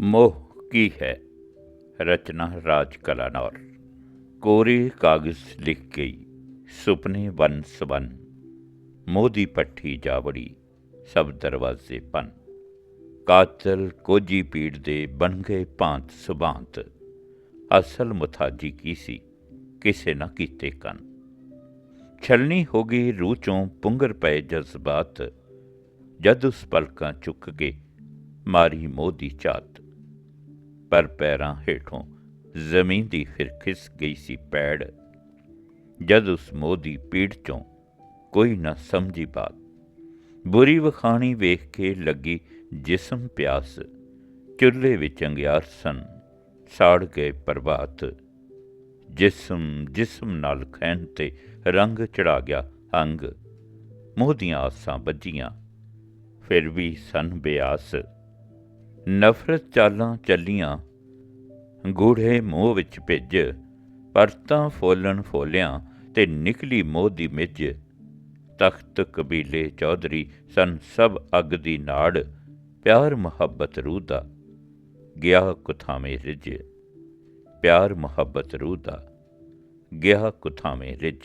ਮੋਹ ਕੀ ਹੈ? ਰਚਨਾ ਰਾਜ ਕਲਾਨੌਰ। ਕੋਰੇ ਕਾਗਜ਼ ਲਿਖ ਗਈ, ਸੁਪਨੇ ਵਨ ਸਵਨ। ਮੋਦੀ ਪੱਠੀ ਜਾਵੜੀ, ਸਭ ਦਰਵਾਜ਼ੇ ਪਨ। ਕਾਤਲ ਕੋਜੀ ਪੀੜ ਦੇ ਬਣ ਗਏ ਭਾਂਤ ਸੁਭਾਂਤ। ਅਸਲ ਮੁਥਾਜੀ ਕੀ ਸੀ, ਕਿਸੇ ਨਾ ਕੀਤੇ ਕੰਨ। ਛਲਣੀ ਹੋ ਗਈ ਰੂਹ ਚੋਂ ਪੁੰਗਰ ਪਏ ਜਜ਼ਬਾਤ। ਜਦ ਉਸ ਪਲਕਾਂ ਚੁੱਕ ਕੇ ਮਾਰੀ ਮੋਦੀ ਝਾਤ ਪਰ ਪੈਰਾਂ ਹੇਠੋਂ ਜ਼ਮੀਨ ਦੀ ਫਿਰ ਖਿਸ ਗਈ ਸੀ ਪੈੜ। ਜਦ ਉਸ ਮੋਦੀ ਪੀੜ ਚੋਂ ਕੋਈ ਨਾ ਸਮਝੀ ਬਾਤ। ਬੁਰੀ ਵਖਾਣੀ ਵੇਖ ਕੇ ਲੱਗੀ ਜਿਸਮ ਪਿਆਸ। ਚੁੱਲ੍ਹੇ ਵਿੱਚ ਅੰਗਿਆਰ ਸਨ। ਸਾੜ ਗਏ ਪ੍ਰਭਾਤ। ਜਿਸਮ ਜਿਸਮ ਨਾਲ ਖੈਨ ਤੇ ਰੰਗ ਚੜਾ ਗਿਆ ਅੰਗ। ਮੋਹ ਦੀਆਂ ਆਸਾਂ ਬੱਜੀਆਂ ਫਿਰ ਵੀ ਸਨ ਬਿਆਸ। ਨਫ਼ਰਤ ਚਾਲਾਂ ਚੱਲੀਆਂ। ਗੂੜੇ ਮੋਹ ਵਿੱਚ ਭਿੱਜ, ਪਰਤਾਂ ਫੋਲਣ ਫੋਲਿਆਂ ਤੇ ਨਿਕਲੀ ਮੋਹ ਦੀ ਮਿੱਝ ਤਖਤ ਕਬੀਲੇ ਚੌਧਰੀ ਸਨ ਸਭ ਅੱਗ ਦੀ ਨਾੜ, ਪਿਆਰ ਮੁਹੱਬਤ ਰੂਹ ਦਾ। ਗਿਆ ਕੁਥਾਵੇਂ ਰਿਜ ਪਿਆਰ ਮੁਹੱਬਤ ਰੂਹ ਦਾ। ਗਿਆ ਕੁਥਾਵੇਂ ਰਿਜ